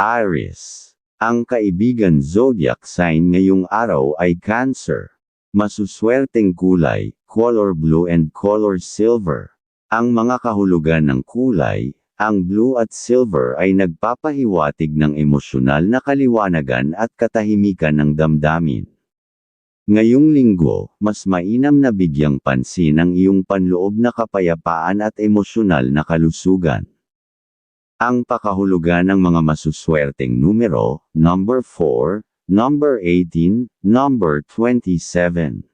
Aries. Ang kaibigan zodiac sign ngayong araw ay Cancer. Masuswerteng kulay, color blue and color silver. Ang mga kahulugan ng kulay, ang blue at silver ay nagpapahiwatig ng emosyonal na kaliwanagan at katahimikan ng damdamin. Ngayong linggo, mas mainam na bigyang pansin ang iyong panloob na kapayapaan at emosyonal na kalusugan. Ang pakahulugan ng mga masuswerteng numero, number 4, number 18, number 27.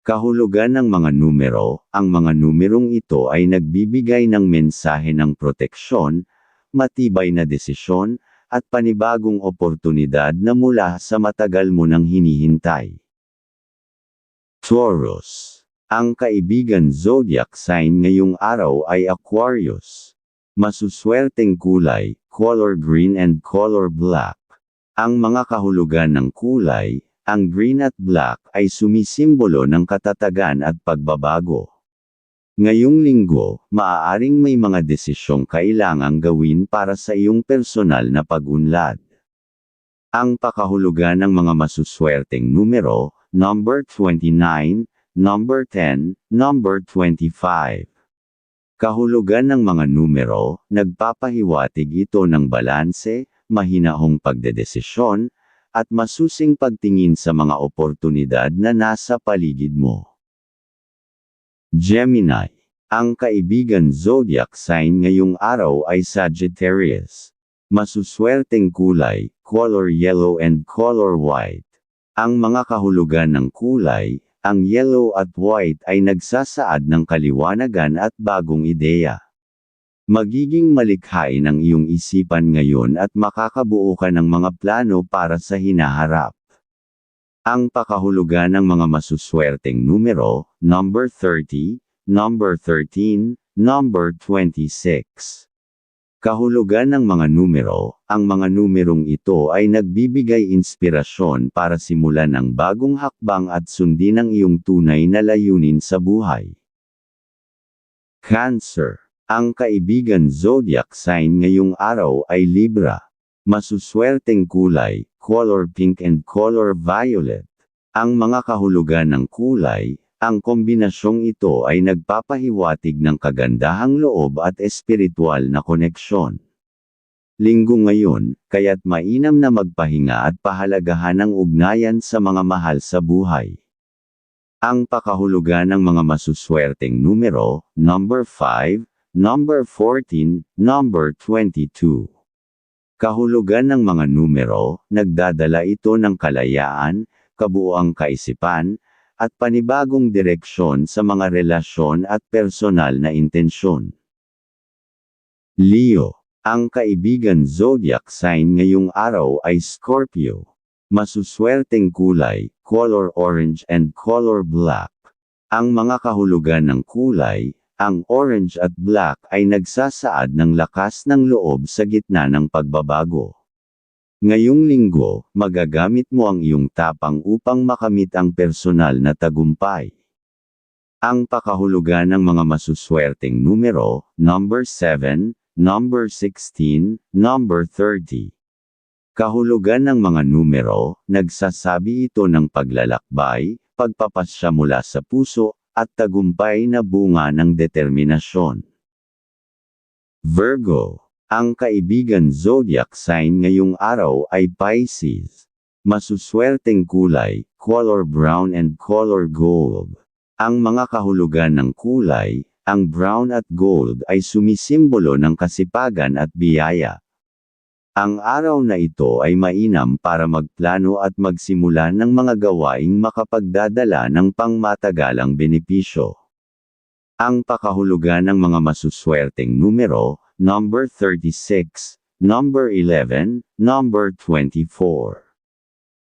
Kahulugan ng mga numero, ang mga numerong ito ay nagbibigay ng mensahe ng proteksyon, matibay na desisyon, at panibagong oportunidad na mula sa matagal mo nang hinihintay. Taurus. Ang kaibigan zodiac sign ngayong araw ay Aquarius. Masuswerteng kulay, color green and color black. Ang mga kahulugan ng kulay, ang green at black ay sumisimbolo ng katatagan at pagbabago. Ngayong linggo, maaaring may mga desisyong kailangang gawin para sa iyong personal na pag-unlad. Ang pakahulugan ng mga masuswerteng numero, number 29, number 10, number 25. Kahulugan ng mga numero, nagpapahiwatig ito ng balanse, mahinahong pagdedesisyon, at masusing pagtingin sa mga oportunidad na nasa paligid mo. Gemini. Ang kaibigan zodiac sign ngayong araw ay Sagittarius. Masuswerteng kulay, color yellow and color white. Ang mga kahulugan ng kulay, ang yellow at white ay nagsasaad ng kaliwanagan at bagong ideya. Magiging malikhain ang iyong isipan ngayon at makakabuo ka ng mga plano para sa hinaharap. Ang pakahulugan ng mga masuswerteng numero, number 30, number 13, number 26. Kahulugan ng mga numero, ang mga numerong ito ay nagbibigay inspirasyon para simulan ang bagong hakbang at sundin ang iyong tunay na layunin sa buhay. Cancer. Ang kaibigan zodiac sign ngayong araw ay Libra. Masuswerteng kulay, color pink and color violet. Ang mga kahulugan ng kulay, ang kombinasyong ito ay nagpapahiwatig ng kagandahang loob at espiritual na koneksyon. Linggo ngayon, kaya't mainam na magpahinga at pahalagahan ang ugnayan sa mga mahal sa buhay. Ang pakahulugan ng mga masuswerteng numero, number 5, number 14, number 22. Kahulugan ng mga numero, nagdadala ito ng kalayaan, kabuoang kaisipan, at panibagong direksyon sa mga relasyon at personal na intensyon. Leo. Ang kaibigan zodiac sign ngayong araw ay Scorpio. Masuswerteng kulay, color orange and color black. Ang mga kahulugan ng kulay, ang orange at black ay nagsasaad ng lakas ng loob sa gitna ng pagbabago. Ngayong linggo, magagamit mo ang iyong tapang upang makamit ang personal na tagumpay. Ang pakahulugan ng mga masuswerteng numero, number 7, number 16, number 30. Kahulugan ng mga numero, nagsasabi ito ng paglalakbay, pagpapasya mula sa puso, at tagumpay na bunga ng determinasyon. Virgo ang kaibigan zodiac sign ngayong araw ay Pisces. Masuswerteng kulay, color brown and color gold. Ang mga kahulugan ng kulay, ang brown at gold ay sumisimbolo ng kasipagan at biyaya. Ang araw na ito ay mainam para magplano at magsimula ng mga gawaing makapagdadala ng pangmatagalang benepisyo. Ang pakahulugan ng mga masuswerteng numero, number 36, number 11, number 24.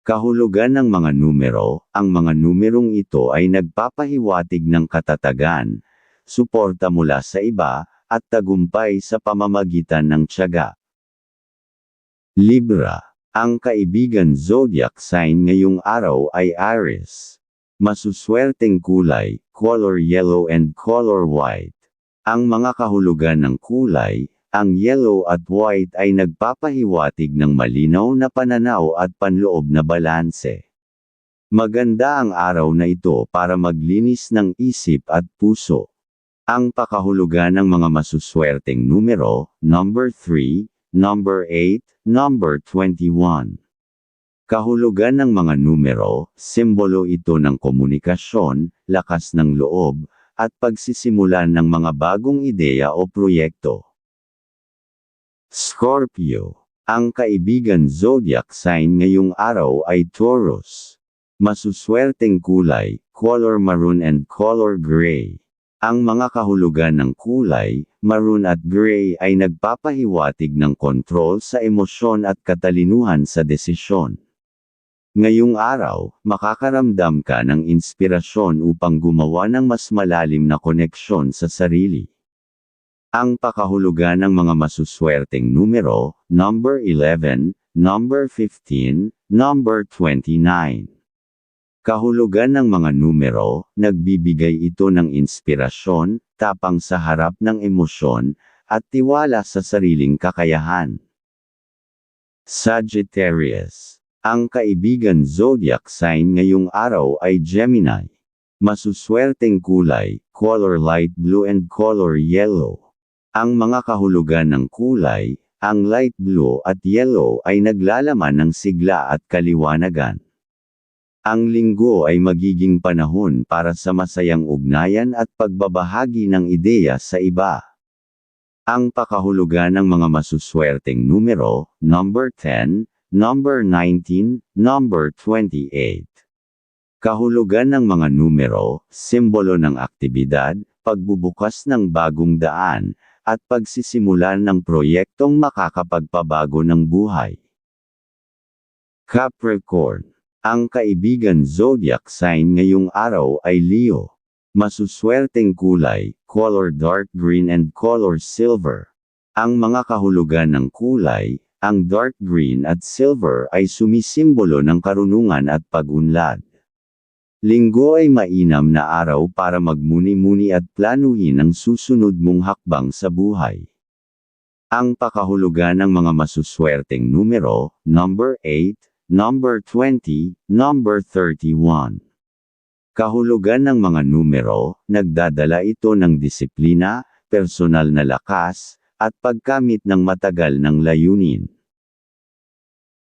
Kahulugan ng mga numero, ang mga numerong ito ay nagpapahiwatig ng katatagan, suporta mula sa iba, at tagumpay sa pamamagitan ng tiyaga. Libra. Ang kaibigan zodiac sign ngayong araw ay Aries. Masuswerteng kulay, color yellow and color white. Ang mga kahulugan ng kulay, ang yellow at white ay nagpapahiwatig ng malinaw na pananaw at panloob na balanse. Maganda ang araw na ito para maglinis ng isip at puso. Ang pakahulugan ng mga masuswerteng numero, number 3, number 8, number 21. Kahulugan ng mga numero, simbolo ito ng komunikasyon, lakas ng loob, at pagsisimulan ng mga bagong ideya o proyekto. Scorpio. Ang kaibigan zodiac sign ngayong araw ay Taurus. Masuswerteng kulay, color maroon and color gray. Ang mga kahulugan ng kulay, maroon at gray ay nagpapahiwatig ng kontrol sa emosyon at katalinuhan sa desisyon. Ngayong araw, makakaramdam ka ng inspirasyon upang gumawa ng mas malalim na koneksyon sa sarili. Ang pakahulugan ng mga masuswerteng numero, number 11, number 15, number 29. Kahulugan ng mga numero, nagbibigay ito ng inspirasyon, tapang sa harap ng emosyon, at tiwala sa sariling kakayahan. Sagittarius. Ang kaibigan zodiac sign ngayong araw ay Gemini. Masuswerteng kulay, color light blue and color yellow. Ang mga kahulugan ng kulay, ang light blue at yellow ay naglalaman ng sigla at kaliwanagan. Ang linggo ay magiging panahon para sa masayang ugnayan at pagbabahagi ng ideya sa iba. Ang pakahulugan ng mga masuswerteng numero, number 10, number 19, number 28. Kahulugan ng mga numero, simbolo ng aktibidad, pagbubukas ng bagong daan, at pagsisimulan ng proyektong makakapagpabago ng buhay. Capricorn. Ang kaibigan zodiac sign ngayong araw ay Leo. Masuswerteng kulay, color dark green and color silver. Ang mga kahulugan ng kulay, ang dark green at silver ay sumisimbolo ng karunungan at pag-unlad. Linggo ay mainam na araw para magmuni-muni at planuhin ang susunod mong hakbang sa buhay. Ang pakahulugan ng mga masuswerteng numero, number 8, number 20, number 31. Kahulugan ng mga numero, nagdadala ito ng disiplina, personal na lakas, at pagkamit ng matagal ng layunin.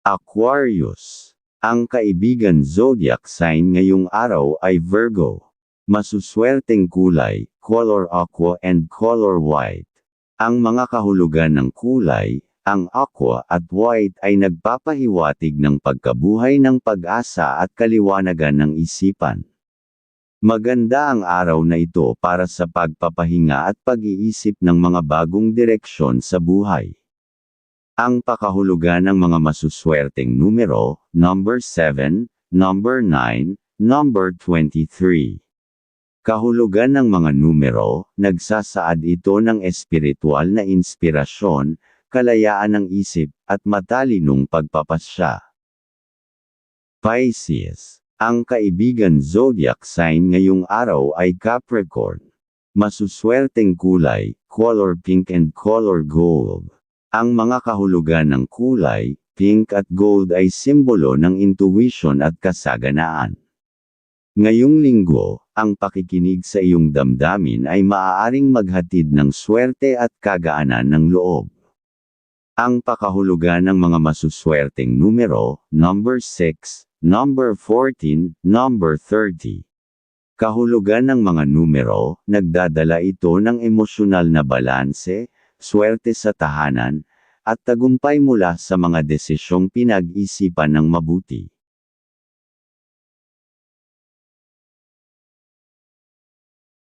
Aquarius ang kaibigan zodiac sign ngayong araw ay Virgo. Masuswerteng kulay, color aqua and color white. Ang mga kahulugan ng kulay, ang aqua at white ay nagpapahiwatig ng pagkabuhay ng pag-asa at kaliwanagan ng isipan. Maganda ang araw na ito para sa pagpapahinga at pag-iisip ng mga bagong direksyon sa buhay. Ang pakahulugan ng mga masuswerteng numero, number 7, number 9, number 23. Kahulugan ng mga numero, nagsasaad ito ng espiritual na inspirasyon, kalayaan ng isip, at matalinong pagpapasya. Pisces. Ang kaibigan zodiac sign ngayong araw ay Capricorn. Masuswerteng kulay, color pink and color gold. Ang mga kahulugan ng kulay, pink at gold ay simbolo ng intuition at kasaganaan. Ngayong linggo, ang pakikinig sa iyong damdamin ay maaaring maghatid ng swerte at kagaanan ng loob. Ang pakahulugan ng mga masuswerteng numero, number 6, number 14, number 30. Kahulugan ng mga numero, nagdadala ito ng emosyonal na balanse, swerte sa tahanan, at tagumpay mula sa mga desisyong pinag-isipan ng mabuti.